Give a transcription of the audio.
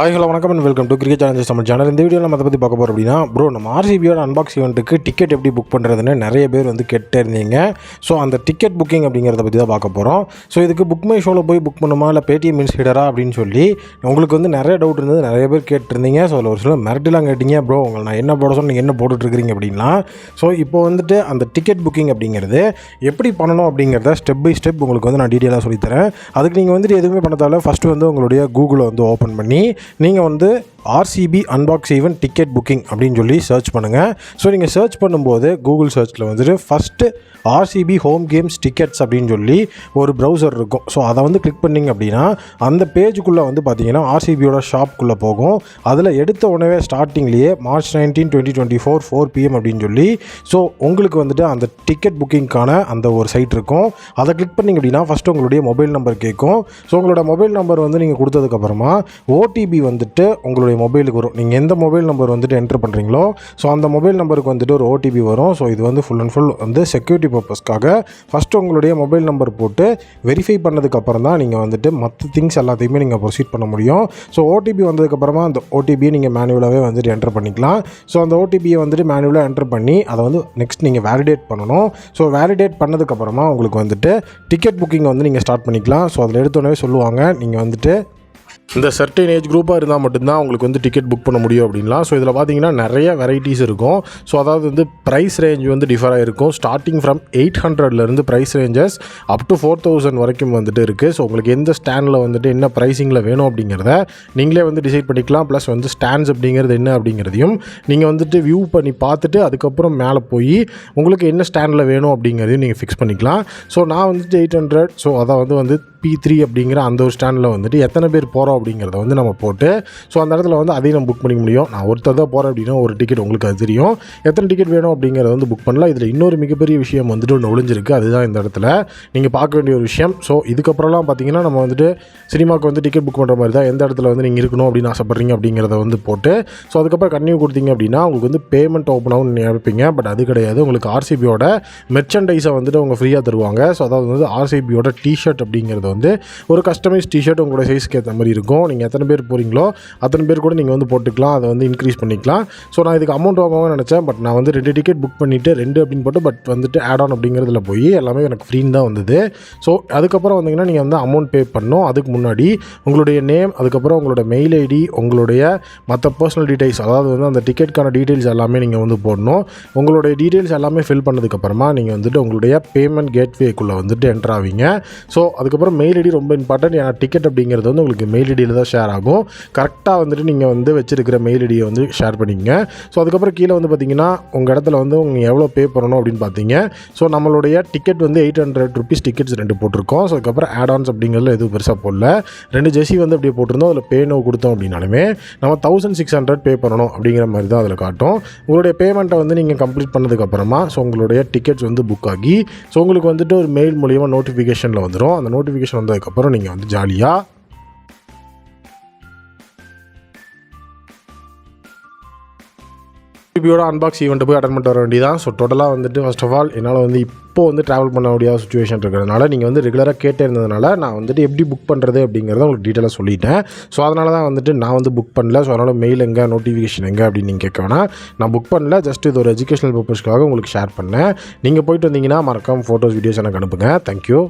Hi hello வணக்கம் and welcome to cricket challenges நம்ம channel இந்த வீடியோவில் நம்ம அதை பற்றி பார்க்க போகிறோம் அப்படின்னா ப்ரோ நம்ம ஆர்சிபியோட அன்பாக்ஸ் ஈவெண்ட்டுக்கு டிக்கெட் எப்படி புக் பண்ணுறதுன்னு நிறைய பேர் வந்து கேட்டே இருந்தீங்க ஸோ அந்த டிக்கெட் புக்கிங் அப்படிங்கிறத பற்றி தான் பார்க்க போகிறோம் ஸோ இதுக்கு புக் மை ஷோவில் போய் புக் பண்ணுமா? இல்லை பேடிஎம் இன்ஸ்டீடரா அப்படின்னு சொல்லி உங்களுக்கு வந்து நிறைய டவுட் இருந்தது நிறைய பேர் கேட்டிருந்தீங்க. ஸோ அதில் ஒரு சில மிரட்டலாம் கேட்டிங்க ப்ரோ உங்களை நான் என்ன போட சொன்ன நீங்கள் என்ன போட்டுட்ருக்கிறீங்க அப்படின்னா ஸோ இப்போ வந்துட்டு அந்த டிக்கெட் புக்கிங் அப்படிங்கிறது எப்படி பண்ணணும் அப்படிங்கிறத ஸ்டெப் பை ஸ்டெப் உங்களுக்கு வந்து நான் டீட்டெயிலாக சொல்லித்தரேன் அதுக்கு நீங்கள் வந்துட்டு எதுவுமே பண்ணதால ஃபஸ்ட்டு வந்து உங்களுடைய கூகுளை வந்து ஓப்பன் பண்ணி நீங்கள் வந்து RCB unbox event ticket booking அப்படின்னு சொல்லி சர்ச் பண்ணுங்கள் ஸோ நீங்கள் சர்ச் பண்ணும்போது கூகுள் சர்ச்சில் வந்துட்டு first RCB home games tickets அப்படின்னு சொல்லி ஒரு ப்ரௌசர் இருக்கும். ஸோ அதை வந்து கிளிக் பண்ணிங்க அப்படின்னா அந்த பேஜுக்குள்ளே வந்து பார்த்தீங்கன்னா ஆர்சிபியோட ஷாப்குள்ளே போகும். அதில் எடுத்த உடனே ஸ்டார்டிங்லேயே March nineteen twenty twenty four four PM அப்படின்னு சொல்லி ஸோ உங்களுக்கு வந்துட்டு அந்த டிக்கெட் புக்கிங்க்கான அந்த ஒரு சைட் இருக்கும். அதை கிளிக் பண்ணிங்க அப்படின்னா ஃபஸ்ட்டு உங்களுடைய மொபைல் நம்பர் கேட்கும். ஸோ உங்களோட மொபைல் நம்பர் வந்து நீங்கள் கொடுத்ததுக்கப்புறமா ஓடிபி வந்துட்டு உங்களுடைய மொபைலுக்கு வரும். நீங்கள் எந்த மொபைல் நம்பர் வந்துட்டு என்டர் பண்ணுறீங்களோ ஸோ அந்த மொபைல் நம்பருக்கு வந்துட்டு ஒரு ஓடிபி வரும். ஸோ இது வந்து ஃபுல் அண்ட் ஃபுல் வந்து செக்யூரிட்டி பர்பஸ்க்காக ஃபஸ்ட்டு உங்களுடைய மொபைல் நம்பர் போட்டு வெரிஃபை பண்ணதுக்கப்புறம் தான் நீங்கள் வந்துட்டு மற்ற திங்ஸ் எல்லாத்தையுமே நீங்கள் ப்ரொசீட் பண்ண முடியும். ஸோ ஓடிபி வந்ததுக்கப்புறமா அந்த ஓடிபியை நீங்கள் மேனுவலாகவே வந்துட்டு என்டர் பண்ணிக்கலாம். ஸோ அந்த ஓடிபியை வந்துட்டு மேனுவலாக என்டர் பண்ணி அதை வந்து நெக்ஸ்ட் நீங்கள் வேலிடேட் பண்ணணும். ஸோ வேலிடேட் பண்ணதுக்கப்புறமா உங்களுக்கு வந்துட்டு டிக்கெட் புக்கிங் வந்து நீங்கள் ஸ்டார்ட் பண்ணிக்கலாம். ஸோ அதில் எடுத்தோடனே சொல்லுவாங்க நீங்கள் வந்துட்டு இந்த சர்டைன் ஏஜ் குரூப்பாக இருந்தால் மட்டும்தான் உங்களுக்கு வந்து டிக்கெட் புக் பண்ண முடியும் அப்படின்லாம். ஸோ இதில் பார்த்தீங்கன்னா நிறைய வெரைட்டிஸ் இருக்கும். ஸோ அதாவது வந்து ப்ரைஸ் ரேஞ்ச் வந்து டிஃபர் ஆகிருக்கும் ஸ்டார்டிங் ஃப்ரம் எயிட் ஹண்ட்ரட்லேருந்து price ranges up to four thousand வரைக்கும் வந்துட்டு இருக்குது ஸோ உங்களுக்கு எந்த ஸ்டாண்டில் வந்துட்டு என்ன ப்ரைஸிங்கில் வேணும் அப்படிங்கிறத நீங்களே வந்து டிசைட் பண்ணிக்கலாம். ப்ளஸ் வந்து ஸ்டாண்ட்ஸ் அப்படிங்கிறது என்ன அப்படிங்கிறதையும் நீங்கள் வந்துட்டு வியூ பண்ணி பார்த்துட்டு அதுக்கப்புறம் மேலே போய் உங்களுக்கு என்ன ஸ்டாண்டில் வேணும் அப்படிங்கிறதையும் நீங்கள் ஃபிக்ஸ் பண்ணிக்கலாம். ஸோ நான் வந்துட்டு எயிட் ஹண்ட்ரட் ஸோ அதை வந்து வந்து பி த்ரீ அப்படிங்கிற அந்த ஒரு ஸ்டாண்டில் வந்துட்டு எத்தனை பேர் போகிறோம் அப்படிங்கிறத வந்து நம்ம போட்டு ஸோ அந்த இடத்துல வந்து அதையும் நம்ம புக் பண்ணிக்க முடியும். நான் ஒருத்தர் தான் போகிறேன் அப்படின்னா ஒரு டிக்கெட் உங்களுக்கு அது தெரியும். எத்தனை டிக்கெட் வேணும் அப்படிங்கிறத வந்து புக் பண்ணலாம். இதில் இன்னொரு மிகப்பெரிய விஷயம் வந்துட்டு ஒன்று ஒளிஞ்சிருக்கு. அதுதான் இந்த இடத்துல. நீங்கள் பார்க்க வேண்டிய ஒரு விஷயம். ஸோ இதுக்கப்புறம்லாம் பார்த்தீங்கன்னா நம்ம வந்துட்டு சினிமாவுக்கு வந்து டிக்கெட் புக் பண்ணுற மாதிரி தான் எந்த இடத்துல வந்து நீங்கள் இருக்கணும் அப்படின்னு ஆசைப்பட்றீங்க அப்படிங்கிறத வந்து போட்டு ஸோ அதுக்கப்புறம் கன்னியூ கொடுத்தீங்க அப்படின்னா உங்களுக்கு வந்து பேமெண்ட் ஓப்பன் ஆகும் நினைப்பீங்க. பட் அது கிடையாது. உங்களுக்கு ஆர்சிபியோட மெர்ச்சன்டைஸை வந்துட்டு அவங்க ஃப்ரீயாக தருவாங்க. ஸோ அதாவது வந்து ஆர்சிபியோட டிஷர்ட் அப்படிங்கிறது வந்து ஒரு கஸ்டமைஸ் டிஷர்ட் உங்களோட சைஸ்க்கு ஏற்ற மாதிரி இருக்கும். நீங்கள் எத்தனை பேர் போகிறீங்களோ அத்தனை பேர் கூட நீங்கள் வந்து போட்டுக்கலாம். அதை வந்து இன்க்ரீஸ் பண்ணிக்கலாம். ஸோ நான் இதுக்கு அமௌண்ட் வாங்குவாங்கன்னு நினச்சேன். பட் நான் வந்து ரெண்டு டிக்கெட் புக் பண்ணிவிட்டு ரெண்டு அப்படின்னு போட்டு பட் வந்துட்டு ஆட் ஆன் அப்படிங்கிறதுல போய் எல்லாமே எனக்கு ஃப்ரீன்னு தான் வந்தது. ஸோ அதுக்கப்புறம் வந்தீங்கன்னா நீங்கள் வந்து அமௌண்ட் பே பண்ணோம் அதுக்கு முன்னாடி உங்களுடைய நேம் அதுக்கப்புறம் உங்களோட மெயில் ஐடி உங்களுடைய மற்ற பர்சனல் டீடைல்ஸ் அதாவது வந்து அந்த டிக்கெட்டுக்கான டீட்டெயில்ஸ் எல்லாமே நீங்கள் வந்து போடணும். உங்களுடைய டீட்டெயில்ஸ் எல்லாமே ஃபில் பண்ணதுக்கப்புறமா நீங்கள் வந்துட்டு உங்களுடைய பேமெண்ட் கேட்வேக்குள்ளே வந்துட்டு என்ட்ரு ஆவீங்க. ஸோ அதுக்கப்புறம் மெயில் ஐடி ரொம்ப இம்பார்ட்டன்ட் ஏன்னா டிக்கெட் அப்படிங்கிறது வந்து உங்களுக்கு மெயில் ஐடியில் தான் ஷேர் ஆகும். கரெக்டாக வந்துட்டு நீங்கள் வந்து வச்சுருக்கிற மெயில் ஐடியை வந்து ஷேர் பண்ணிக்கங்க. ஸோ அதுக்கப்புறம் கீழே வந்து பார்த்தீங்கன்னா உங்கள் இடத்துல வந்து உங்கள் எவ்வளோ பே பண்ணணும் அப்படின்னு பார்த்தீங்க ஸோ நம்மளுடைய டிக்கெட் வந்து எயிட் ஹண்ட்ரட் ருபீஸ் டிக்கெட்ஸ் ரெண்டு போட்டிருக்கோம். ஸோ அதுக்கப்புறம் ஆடான்ஸ் அப்படிங்கிறது அப்படிங்கிறதுல எதுவும் பெருசாக போடல. ரெண்டு ஜெர்சி வந்து அப்படியே போட்டிருந்தோம். அதில் பே நோ கொடுத்தோம் அப்படின்னாலுமே நம்ம தௌசண்ட் சிக்ஸ் ஹண்ட்ரட் பே பண்ணணும் அப்படிங்கிற மாதிரி தான் அதில் காட்டும். உங்களுடைய பேமெண்ட்டை வந்து நீங்கள் கம்ப்ளீட் பண்ணதுக்கப்புறமா ஸோ உங்களுடைய டிக்கெட்ஸ் வந்து புக் ஆகி ஸோ உங்களுக்கு வந்துட்டு ஒரு மெயில் மூலியமாக நோட்டிஃபிகேஷனில் வந்துடும் அந்த நோட்டிஃபிகேஷன் வந்ததுக்கப்புறம் நீங்கள் வந்து ஜாலியாக டிபியோட அன்பாக்ஸ் ஈவெண்ட்டு போய் அட்டன் பண்ணிட்டு வர வேண்டியதான் ஸோ டோட்டலாக வந்துட்டு ஃபர்ஸ்ட் ஆஃப் ஆல் என்னால் வந்து இப்போ வந்து ட்ராவல் பண்ண முடியாத சுச்சுவேஷன் இருக்கிறதுனால நீங்கள் வந்து ரெகுலராக கேட்டே இருந்ததுனால நான் வந்துட்டு எப்படி புக் பண்ணுறது அப்படிங்கிறத உங்களுக்கு டீட்டெயிலாக சொல்லிட்டேன். ஸோ அதனால தான் வந்துட்டு நான் வந்து புக் பண்ணல. ஸோ அதனால் மெயில் எங்கே நோட்டிஃபிகேஷன் எங்கே அப்படின்னு நீங்கள் கேட்க நான் புக் பண்ணல ஜஸ்ட் இது ஒரு எஜுகேஷனல் பர்பஸ்க்காக உங்களுக்கு ஷேர் பண்ணேன். நீங்கள் போயிட்டு வந்தீங்கன்னா மறக்காம ஃபோட்டோஸ் வீடியோஸ் எனக்கு அனுப்புங்க. தேங்க்யூ